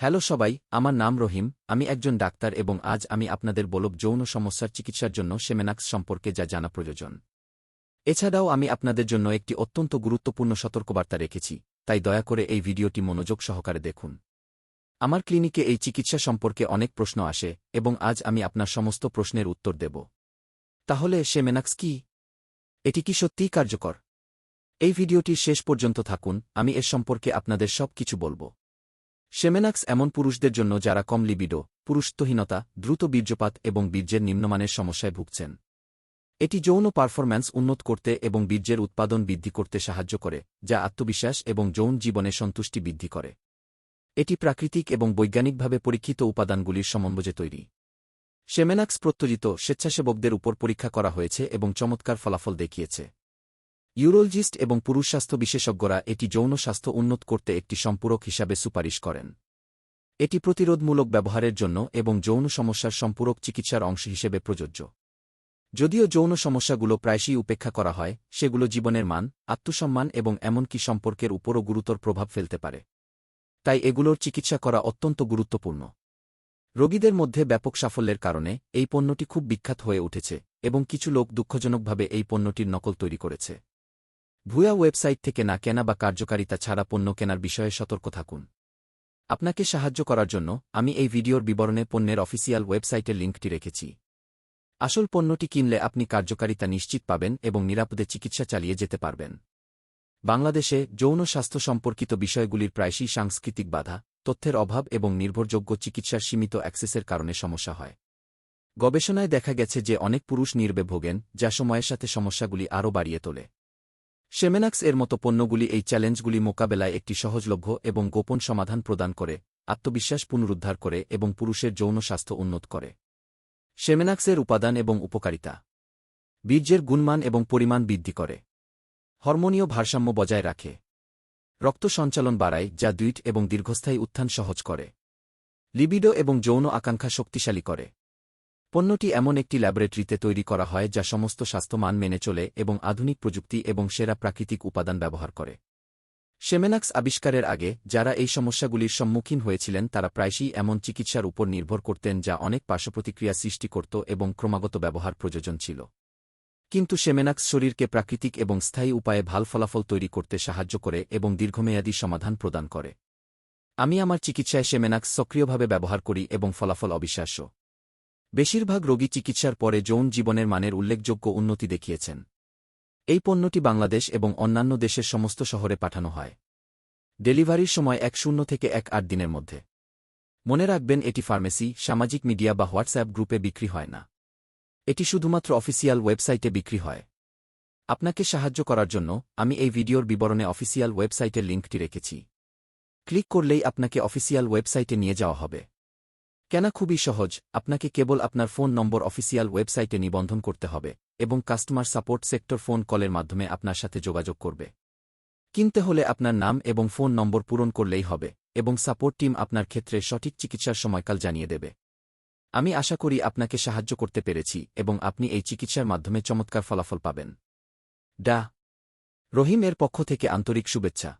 Hello সবাই, আমার নাম রহিম, আমি একজন ডাক্তার এবং আজ আমি আপনাদের বলব যৌন সমস্যার চিকিৎসার জন্য সেমেনাক্স সম্পর্কে যা জানা প্রয়োজন। এছাড়াও আমি আপনাদের জন্য একটি অত্যন্ত গুরুত্বপূর্ণ সতর্কবার্তা রেখেছি, তাই দয়া করে এই ভিডিওটি মনোযোগ সহকারে দেখুন। আমার ক্লিনিকে এই চিকিৎসা সম্পর্কে অনেক প্রশ্ন আসে এবং আজ আমি আপনার সমস্ত প্রশ্নের উত্তর দেব। তাহলে সেমেনাক্স কি? এটি কি সত্যিই কার্যকর? এই ভিডিওটির শেষ পর্যন্ত থাকুন, আমি এর সম্পর্কে আপনাদের সব কিছু বলব। সেমেনাক্স এমন পুরুষদের জন্য যারা কম লিবিডো, পুরুষত্বহীনতা, দ্রুত বীর্যপাত এবং বীর্যের নিম্নমানের সমস্যায় ভুগছেন। এটি যৌন পারফরম্যান্স উন্নত করতে এবং বীর্যের উৎপাদন বৃদ্ধি করতে সাহায্য করে, যা আত্মবিশ্বাস এবং যৌন জীবনে সন্তুষ্টি বৃদ্ধি করে। এটি প্রাকৃতিক এবং বৈজ্ঞানিকভাবে পরীক্ষিত উপাদানগুলির সমন্বয়ে তৈরি। সেমেনাক্স প্রত্যজিত স্বেচ্ছাসেবকদের উপর পরীক্ষা করা হয়েছে এবং চমৎকার ফলাফল দেখিয়েছে। ইউরোলজিস্ট এবং পুরুষ স্বাস্থ্য বিশেষজ্ঞরা এটি যৌন স্বাস্থ্য উন্নত করতে একটি সম্পূরক হিসাবে সুপারিশ করেন। এটি প্রতিরোধমূলক ব্যবহারের জন্য এবং যৌন সমস্যার সম্পূরক চিকিৎসার অংশ হিসেবে প্রযোজ্য। যদিও যৌন সমস্যাগুলো প্রায়শই উপেক্ষা করা হয়, সেগুলো জীবনের মান, আত্মসম্মান এবং এমনকি সম্পর্কের উপরও গুরুতর প্রভাব ফেলতে পারে। তাই এগুলোর চিকিৎসা করা অত্যন্ত গুরুত্বপূর্ণ। রোগীদের মধ্যে ব্যাপক সাফল্যের কারণে এই পণ্যটি খুব বিখ্যাত হয়ে উঠেছে এবং কিছু লোক দুঃখজনকভাবে এই পণ্যটির নকল তৈরি করেছে। ভুয়া ওয়েবসাইট থেকে না কেনা বা কার্যকারিতা ছাড়া পণ্য কেনার বিষয়ে সতর্ক থাকুন। আপনাকে সাহায্য করার জন্য আমি এই ভিডিওর বিবরণে পণ্যের অফিসিয়াল ওয়েবসাইটের লিঙ্কটি রেখেছি। আসল পণ্যটি কিনলে আপনি কার্যকারিতা নিশ্চিত পাবেন এবং নিরাপদে চিকিৎসা চালিয়ে যেতে পারবেন। বাংলাদেশে যৌন স্বাস্থ্য সম্পর্কিত বিষয়গুলির প্রায়শই সাংস্কৃতিক বাধা, তথ্যের অভাব এবং নির্ভরযোগ্য চিকিৎসার সীমিত অ্যাক্সেসের কারণে সমস্যা হয়। গবেষণায় দেখা গেছে যে অনেক পুরুষ নির্বে ভোগেন যা সময়ের সাথে সমস্যাগুলি আরও বাড়িয়ে তোলে। সেমেনাক্স এর মতো পণ্যগুলি এই চ্যালেঞ্জগুলি মোকাবেলায় একটি সহজলভ্য এবং গোপন সমাধান প্রদান করে, আত্মবিশ্বাস পুনরুদ্ধার করে এবং পুরুষের যৌন স্বাস্থ্য উন্নত করে। সেমেনাক্সের উপাদান এবং উপকারিতা। বীর্যের গুণমান এবং পরিমাণ বৃদ্ধি করে। হরমোনীয় ভারসাম্য বজায় রাখে। রক্ত সঞ্চালন বাড়ায়, যা দুইট এবং দীর্ঘস্থায়ী উত্থান সহজ করে। লিবিডো এবং যৌন আকাঙ্ক্ষা শক্তিশালী করে। পণ্যটি এমন একটি ল্যাবরেটরিতে তৈরি করা হয় যা সমস্ত স্বাস্থ্যমান মেনে চলে এবং আধুনিক প্রযুক্তি এবং সেরা প্রাকৃতিক উপাদান ব্যবহার করে। সেমেনাক্স আবিষ্কারের আগে, যারা এই সমস্যাগুলির সম্মুখীন হয়েছিলেন, তারা প্রায়শই এমন চিকিৎসার উপর নির্ভর করতেন যা অনেক পার্শ্বপ্রতিক্রিয়া সৃষ্টি করত এবং ক্রমাগত ব্যবহার প্রয়োজন ছিল। কিন্তু সেমেনাক্স শরীরকে প্রাকৃতিক এবং স্থায়ী উপায়ে ভালো ফলাফল তৈরি করতে সাহায্য করে এবং দীর্ঘমেয়াদী সমাধান প্রদান করে। আমি আমার চিকিৎসায় সেমেনাক্স সক্রিয়ভাবে ব্যবহার করি এবং ফলাফল অবিশ্বাস্য। বেশিরভাগ রোগী চিকিৎসার পরে যৌন জীবনের মানের উল্লেখযোগ্য উন্নতি দেখিয়েছেন। এই পণ্যটি বাংলাদেশ এবং অন্যান্য দেশের সমস্ত শহরে পাঠানো হয়। ডেলিভারির সময় এক শূন্য থেকে এক আট দিনের মধ্যে। মনে রাখবেন, এটি ফার্মেসি, সামাজিক মিডিয়া বা হোয়াটসঅ্যাপ গ্রুপে বিক্রি হয় না। এটি শুধুমাত্র অফিসিয়াল ওয়েবসাইটে বিক্রি হয়। আপনাকে সাহায্য করার জন্য আমি এই ভিডিওর বিবরণে অফিসিয়াল ওয়েবসাইটের লিঙ্কটি রেখেছি। ক্লিক করলেই আপনাকে অফিসিয়াল ওয়েবসাইটে নিয়ে যাওয়া হবে। কেনা খুবই সহজ, আপনাকে কেবল আপনার ফোন নম্বর অফিসিয়াল ওয়েবসাইটে নিবন্ধন করতে হবে এবং কাস্টমার সাপোর্ট সেক্টর ফোন কলের মাধ্যমে আপনার সাথে যোগাযোগ করবে। কিনতে হলে আপনার নাম এবং ফোন নম্বর পূরণ করলেই হবে এবং সাপোর্ট টিম আপনার ক্ষেত্রে সঠিক চিকিৎসার সময়কাল জানিয়ে দেবে। আমি আশা করি আপনাকে সাহায্য করতে পেরেছি এবং আপনি এই চিকিৎসার মাধ্যমে চমৎকার ফলাফল পাবেন। ডা। রহিম এর পক্ষ থেকে আন্তরিক শুভেচ্ছা।